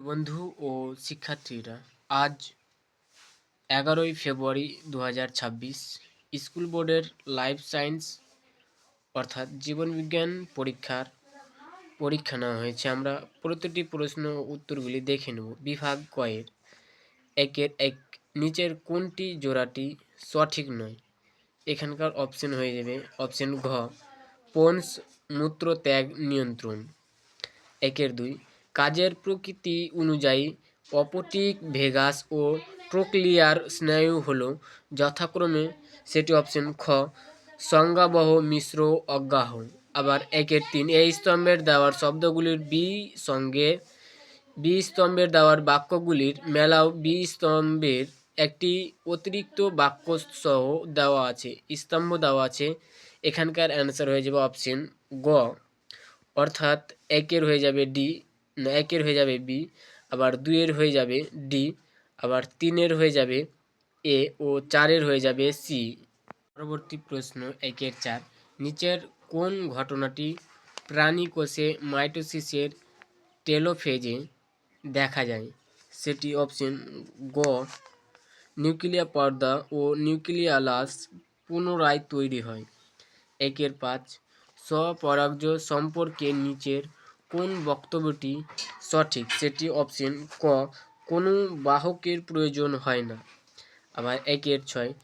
বন্ধু ও শিক্ষার্থীরা, আজ এগারোই ফেব্রুয়ারি দু হাজার ছাব্বিশ, স্কুল বোর্ডের লাইফ সায়েন্স অর্থাৎ জীবনবিজ্ঞান পরীক্ষার পরীক্ষা নেওয়া হয়েছে। আমরা প্রতিটি প্রশ্ন উত্তরগুলি দেখে নেব। বিভাগ কয়ের একের এক, নিচের কোনটি জোড়াটি সঠিক নয়? এখানকার অপশন হয়ে যাবে অপশন ঘ পন্স মূত্র ত্যাগ নিয়ন্ত্রণ। একের দুই কাজের প্রকৃতি অনুযায়ী অপটিক ভেগাস ও ট্রোক্লিয়ার স্নায়ু হলো যথাক্রমে সেটি অপশন খ, সংজ্ঞাবহ মিশ্র অজ্ঞাহ। আবার একের তিন এই স্তম্ভের দেওয়ার শব্দগুলির বি সঙ্গে বি স্তম্ভের দেওয়ার বাক্যগুলির মেলাও বি স্তম্ভের একটি অতিরিক্ত বাক্য সহ দেওয়া আছে, স্তম্ভ দেওয়া আছে। এখানকার অ্যান্সার হয়ে যাবে অপশন গ। অর্থাৎ একের হয়ে যাবে ডি। একের হয়ে যাবে বি, আবার দুইয়ের হয়ে যাবে ডি, আবার তিনের হয়ে যাবে এ ও চারের হয়ে যাবে সি। পরবর্তী প্রশ্ন, একের চার। নিচের কোন ঘটনাটি প্রাণী কোষে মাইটোসিসের টেলোফেজে দেখা যায়? সেটি অপশন গ নিউক্লিয়ার পর্দা ও নিউক্লিয়ালাস পুনরায় তৈরি হয়। একের পাঁচ স্বপরাগজ সম্পর্কে নিচের কোন বক্তব্যটি সঠিক? সেটি অপশন ক, কোনো বাহকের প্রয়োজন হয় না। আবার একের ছয়,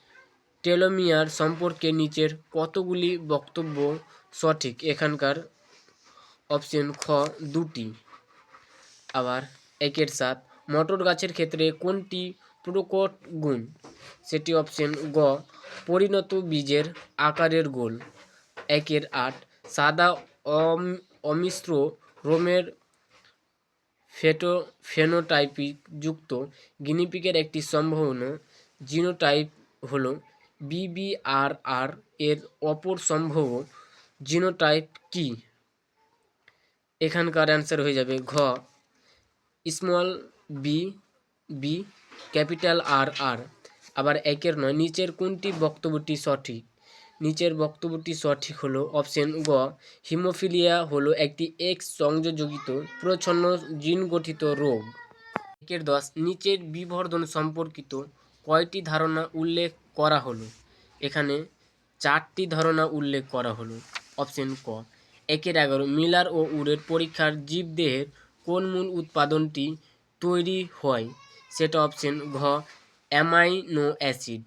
টেলোমিয়ার সম্পর্কে নিচের কতগুলি বক্তব্য সঠিক? এখানকার অপশন খ, দুটি। আবার একের সাত, মটর গাছের ক্ষেত্রে কোনটি প্রকট গুণ? সেটি অপশন গ, পরিণত বীজের আকারের গোল। একের আট, সাদা অম- অমিশ্র রোমের ফেটো ফেনোটাইপিক যুক্ত গিনিপিকের একটি সম্ভাবনা জিনোটাইপ হলো বিবিআরআর এর অপর সম্ভব জিনোটাইপ কি? এখানকার অ্যান্সার হয়ে যাবে ঘ, small B B capital R R. আবার একের নয়, নিচের কোনটি বক্তব্যটি সঠিক? নিচের বক্তব্যটি সঠিক হলো। অপশন গ, হিমোফিলিয়া হলো একটি এক্স সংযোজিত প্রচ্ছন্ন জিন গঠিত রোগ। একের দশ, নিচের বিবর্ধন সম্পর্কিত কয়টি ধারণা উল্লেখ করা হলো? এখানে চারটি ধারণা উল্লেখ করা হলো। অপশন ক, একের এগারো, মিলার ও উডের পরীক্ষার জীবদেহের কোন মূল উৎপাদনটি তৈরি হয়? সেটা অপশন ঘ, অ্যামাইনো অ্যাসিড।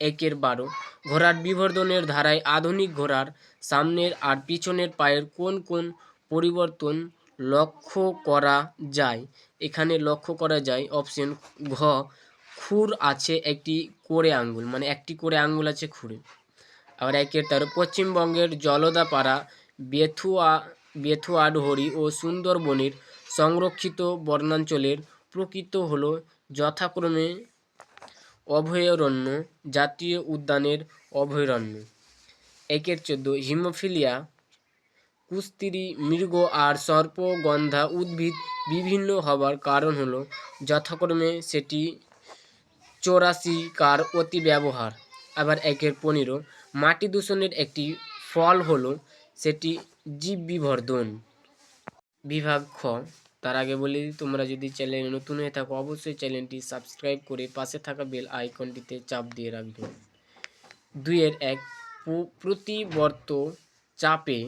একের বারো। ঘোড়ার বিবর্ধনের ধারায় আধুনিক ঘোড়ার সামনের আর পিছনের পায়ের কোন কোন পরিবর্তন লক্ষ্য করা যায়? এখানে লক্ষ্য করা যায় অপশন ঘ, খুর আছে একটি কোড়ে আঙ্গুল মানে একটি করে আঙ্গুল আছে খুরে আবার একের তেরো, পশ্চিমবঙ্গের জলদাপাড়া, বেথুয়া বেথুয়াডহরি ও সুন্দরবনের সংরক্ষিত বনাঞ্চলের প্রকৃত হলো যথাক্রমে অভয়ারণ্য জাতীয় উদ্যানের অভয়ারণ্য। একের চোদ্দ, হিমোফিলিয়া, কুস্তিরি, মৃগ আর সর্পগন্ধা উদ্ভিদ বিভিন্ন হবার কারণ হলো যথাক্রমে সেটি চৌরাশি কার অতি ব্যবহার আবার একের পনেরো, মাটি দূষণের একটি ফল হলো সেটি জীব বিবর্ধন বিভাগ খ তার আগে বলে দিই, তোমরা যদি চ্যানেলে নতুন হয়ে থাকো, অবশ্যই চ্যানেলটি সাবস্ক্রাইব করে পাশে থাকা বেল আইকনটিতে চাপ দিয়ে রাখবে। দুইয়ের এক প্রতিবর্ত চাপে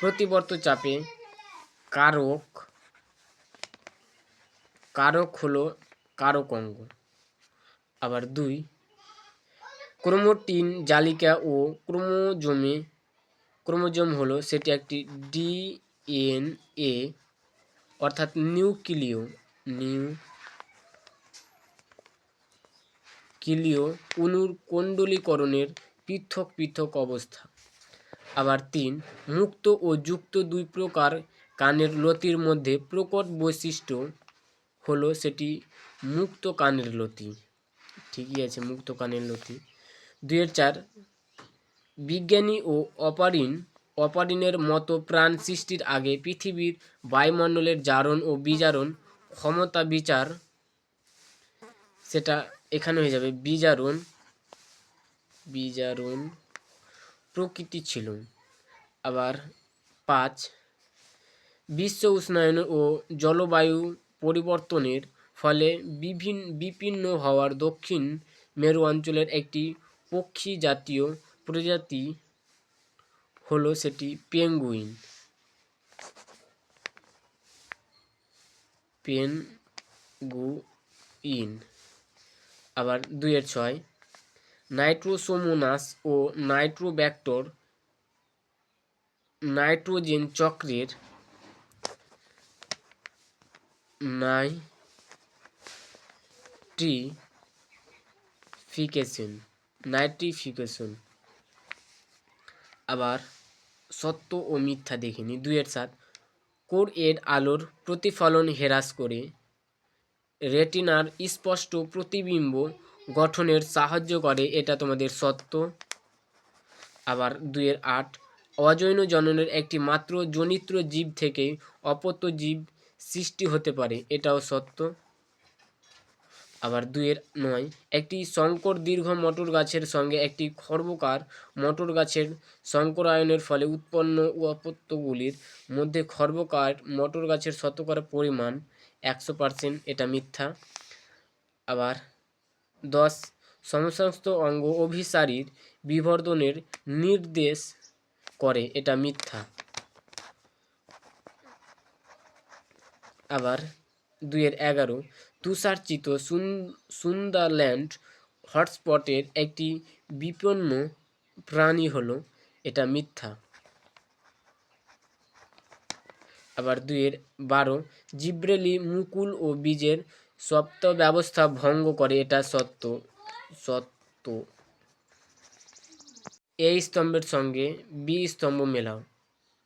প্রতিবর্ত চাপে কারক কারক হলো কারক অঙ্গ। আবার দুই, ক্রোমোটিন জালিকা ও ক্রোমোজোমে, ক্রোমোজোম হলো সেটি একটি ডিএনএ অর্থাৎ নিউক্লিয় নিউ কিলিয় অণুর কুণ্ডলীকরণের পৃথক পৃথক অবস্থা। আবার তিন, মুক্ত ও যুক্ত দুই প্রকার কানের লতির মধ্যে প্রকট বৈশিষ্ট্য হলো সেটি মুক্ত কানের লতি। ঠিকই আছে, মুক্ত কানের লতি। দুইয়ের চার, বিজ্ঞানী ও অপারিন অপারিনের মতো প্রাণ সৃষ্টির আগে পৃথিবীর বায়ুমণ্ডলের জারণ ও বিজারণ ক্ষমতা বিচার, সেটা এখানে হয়ে যাবে, বিজারণ বিজারণ প্রকৃতি ছিল। আবার পাঁচ, বিশ্ব উষ্ণায়ন ও জলবায়ু পরিবর্তনের ফলে বিভিন্ন বিপিন্ন হওয়ার দক্ষিণ মেরু অঞ্চলের একটি পক্ষী জাতীয় প্রজাতি হলো সেটি পেঙ্গুইন। পেনগুইন আবার দুইয়ের ছয়। নাইট্রোসোমোনাস ও নাইট্রোব্যাক্টর নাইট্রোজেন চক্রের নাইট্রিফিকেশন নাইট্রিফিকেশন। আবার সত্য ও মিথ্যা দেখিনি। দুইয়ের সাত কোর এর আলোর প্রতিফলন হ্রাস করে। রেটিনার স্পষ্ট প্রতিবিম্ব গঠনের সাহায্য করে। এটা তোমাদের সত্য। আবার দুইয়ের আট। অজৈন জননের একটি মাত্র জনিত্র জীব থেকে অপত্য জীব সৃষ্টি হতে পারে। এটাও সত্য। আবার দুইয়ের নয়। একটি শঙ্কর দীর্ঘ মটর গাছের সঙ্গে একটি খর্বকার মটর গাছের শঙ্করায়নের ফলে উৎপন্ন অপত্যগুলির মধ্যে খর্বকার মটর গাছের শতকরা পরিমাণ একশো পার্সেন্ট, এটা মিথ্যা। আবার দশ, সমস্ত অঙ্গ অভিসারীর বিবর্ধনের নির্দেশ করে, এটা মিথ্যা। আবার দুইয়ের এগারো তুষারচিত সুন- সুন্দরল্যান্ড হটস্পটের একটি বিপন্ন প্রাণী হলো এটা মিথ্যা। আবার দুইয়ের বারো, জিব্রেলি মুকুল ও বীজের সপ্ত ব্যবস্থা ভঙ্গ করে এটা সত্য সত্য। এই স্তম্ভের সঙ্গে বি স্তম্ভ মেলাও।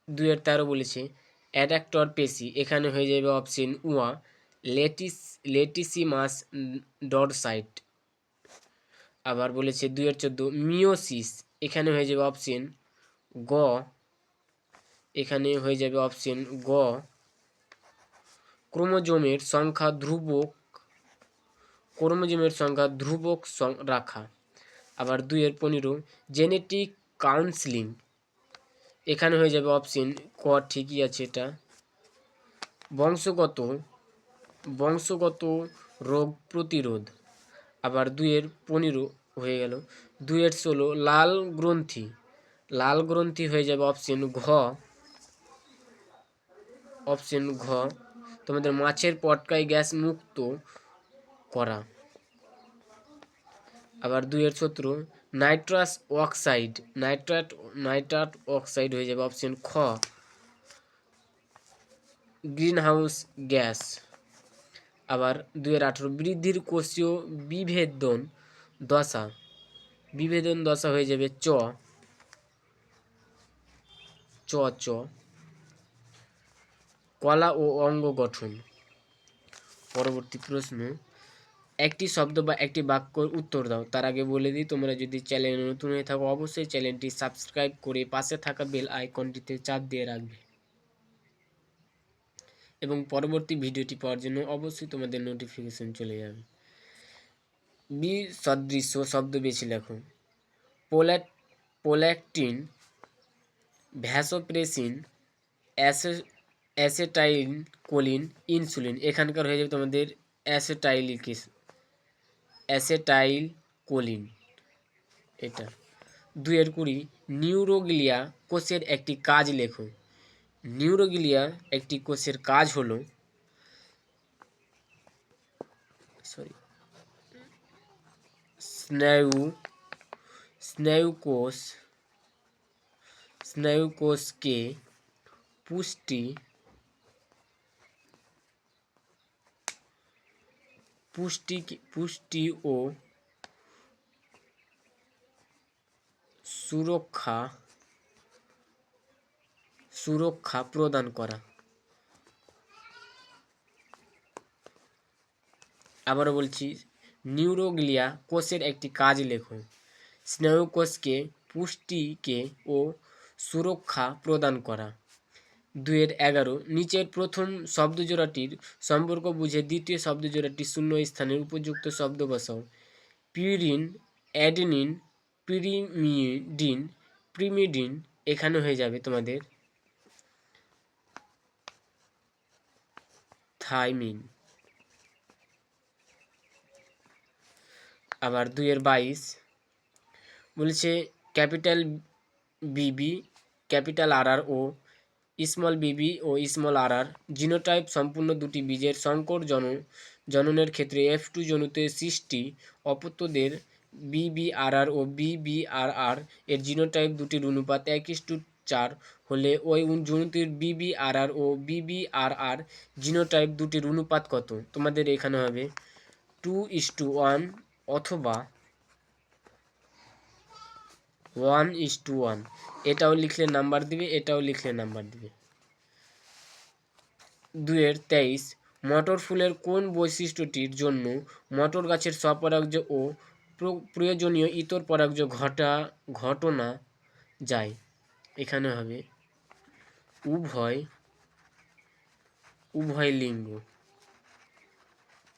দুইয়ের তেরো বলেছে, অ্যাডাক্টর পেশি, এখানে হয়ে যাবে অপশন ওয়া। লেটিস, লেটিসিমাস ডরসাইট। আবার বলেছে দুইয়ের চোদ্দ মিওসিস এখানে হয়ে যাবে অপশন গ। এখানে হয়ে যাবে অপশন গ। ক্রোমোজোমের সংখ্যা ধ্রুবক, ক্রোমোজোমের সংখ্যা ধ্রুবক রাখা। আবার দুইয়ের পনেরো, জেনেটিক কাউন্সিলিং, এখানে হয়ে যাবে অপশন ক, ঠিকই আছে এটা। বংশগত বংশগত রোগ প্রতিরোধ। আবার দুইয়ের পনেরো হয়ে গেল। দুইয়ের ষোলো লাল গ্রন্থি। লাল গ্রন্থি হয়ে যাবে অপশন ঘ। অপশন ঘ। তোমাদের মাছের পটকায় গ্যাস মুক্ত করা। আবার দুইয়ের সতেরো, nitrous oxide. Nitrate nitrate oxide হয়ে যাবে অপশন খ। Greenhouse gas. আবার দুইয়ের আঠেরো। বৃদ্ধির কোষীয় বিভেদন দশা। বিভেদন দশা হয়ে যাবে চ। চ চ। কলা ও অঙ্গ গঠন। পরবর্তী প্রশ্ন। একটি শব্দ বা একটি বাক্যর উত্তর দাও। তার আগে বলে দিই, তোমরা যদি চ্যানেলে নতুন হয়ে থাকো, অবশ্যই চ্যানেলটি সাবস্ক্রাইব করে পাশে থাকা বেল আইকনটিতে চাপ দিয়ে রাখবে। এবং পরবর্তী ভিডিওটি পাওয়ার জন্য অবশ্যই তোমাদের নোটিফিকেশন চলে যাবে। বি সদৃশ্য শব্দ বেশি লেখো। পোল্যাট পোল্যাকটিন ভ্যাসোপ্রেসিন, অ্যাসে অ্যাসেটাইল, কোলিন, ইনসুলিন, এখানকার হয়ে যাবে তোমাদের অ্যাসেটাইলিক অ্যাসেটাইল, কোলিন, এটা। দুইয়ের কুড়ি, নিউরোগ্লিয়া কোষের একটি কাজ লেখো। নিউরোগ্লিয়া একটি কোষের কাজ হলো সরি স্নায়ু স্নায়ু কোষ স্নায়ু কোষকে পুষ্টি পুষ্টি পুষ্টি ও সুরক্ষা প্রদান করা। আবারও বলছি, নিউরোগ্লিয়া কোষের একটি কাজ লেখো। স্নায়ু কোষকে, পুষ্টিকে ও সুরক্ষা প্রদান করা। দুয়ের এগারো, নিচের প্রথম শব্দজোড়াটির সম্পর্ক বুঝে দ্বিতীয় শব্দজোড়াটি শূন্য স্থানের উপযুক্ত শব্দ বসাও। পিউরিন, অ্যাডেনিন, প্রিমিডিন প্রিমিডিন এখানে হয়ে যাবে তোমাদের থাইমিন। আবার দুইয়ের বাইশ। বলেছে ক্যাপিটাল বিবি, ক্যাপিটাল আরআর ও স্মল বিবি ও স্মল আরআর জিনোটাইপ সম্পূর্ণ দুটি বীজের সংকর জন, জননের ক্ষেত্রে এফ টু জনুতে সৃষ্টি অপত্যদের বিবিআরআর ও বিবিআরআর এর জিনোটাইপ দুটির অনুপাত একই ইস টু চার হলে ওই জনুটির বিবিআরআর ও বিবিআরআর জিনোটাইপ দুটির অনুপাত কত? তোমাদের এখানে হবে টু ইস টু ওয়ান অথবা ওয়ান ইস টু ওয়ান এটাও লিখলে নাম্বার দিবে, এটাও লিখলে নাম্বার দিবে। দুয়ের তেইশ, মটর ফুলের কোন বৈশিষ্ট্যটির জন্য মটর গাছের স্বপরাগজ ও প্র- প্রয়োজনীয় ইতর পরাগজ ঘটা, ঘটনা যায়? এখানে হবে উভয় উভয় লিঙ্গ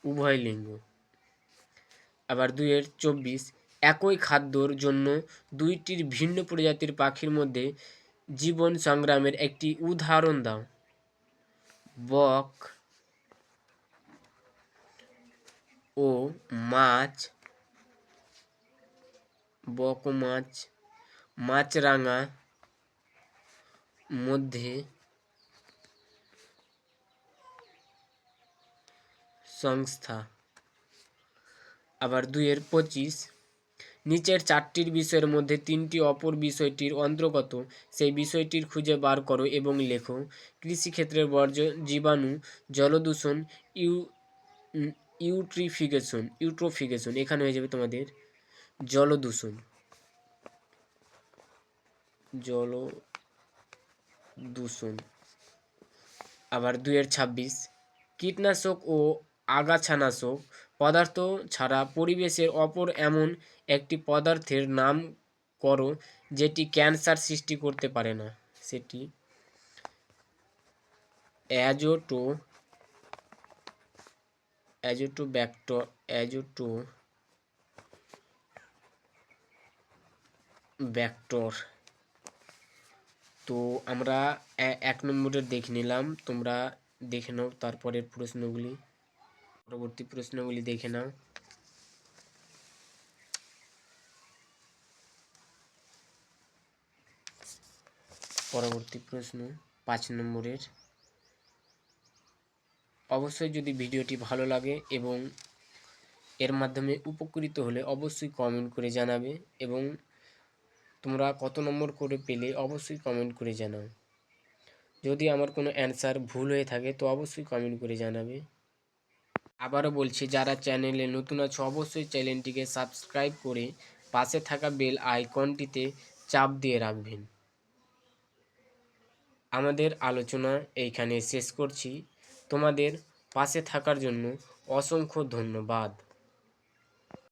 উভয় লিঙ্গ। আবার দুইয়ের চব্বিশ, একই খাদ্যর জন্য দুইটির ভিন্ন প্রজাতির পাখির মধ্যে জীবন সংগ্রামের একটি উদাহরণ দাও। বক ও মাছ, বক ও মাছ, মাছরাঙা মধ্যে সংস্থা। আবার দুইয়ের পঁচিশ। নিচের চারটির বিষয়ের মধ্যে তিনটি অপর বিষয়টির অন্তর্গত, সেই বিষয়টির খুঁজে বার করো এবং লেখো, কৃষিক্ষেত্রের বর্জ্য, জীবাণু, জলদূষণ, ইউ, ইউট্রিফিকেশন, ইউট্রোফিকেশন, এখানে হয়ে যাবে তোমাদের জলদূষণ। জল দূষণ। আবার দুইয়ের ছাব্বিশ, কীটনাশক ও আগাছানাশক পদার্থ ছাড়া পরিবেশের অপর এমন একটি পদার্থের নাম করো যেটি ক্যান্সার সৃষ্টি করতে পারে না। সেটি অ্যাজোটো অ্যাজোটো ব্যাক্টর অ্যাজোটো ব্যাক্টর তো আমরা এক নম্বরের দেখে নিলাম। তোমরা দেখে নাও তারপরের প্রশ্নগুলি। পরবর্তী প্রশ্নগুলি দেখে নাও। পরবর্তী প্রশ্ন পাঁচ নম্বরের। অবশ্যই যদি ভিডিওটি ভালো লাগে এবং এর মাধ্যমে উপকৃত হলে অবশ্যই কমেন্ট করে জানাবে এবং তোমরা কত নম্বর করে পেলে অবশ্যই কমেন্ট করে জানাও। যদি আমার কোনো অ্যান্সার ভুল হয়ে থাকে তো অবশ্যই কমেন্ট করে জানাবে। আবারও বলছি, যারা চ্যানেলে নতুন আছে অবশ্যই চ্যানেলটিকে সাবস্ক্রাইব করে পাশে থাকা বেল আইকনটিতে চাপ দিয়ে রাখবেন। আমাদের আলোচনা এইখানে শেষ করছি। তোমাদের পাশে থাকার জন্য অসংখ্য ধন্যবাদ।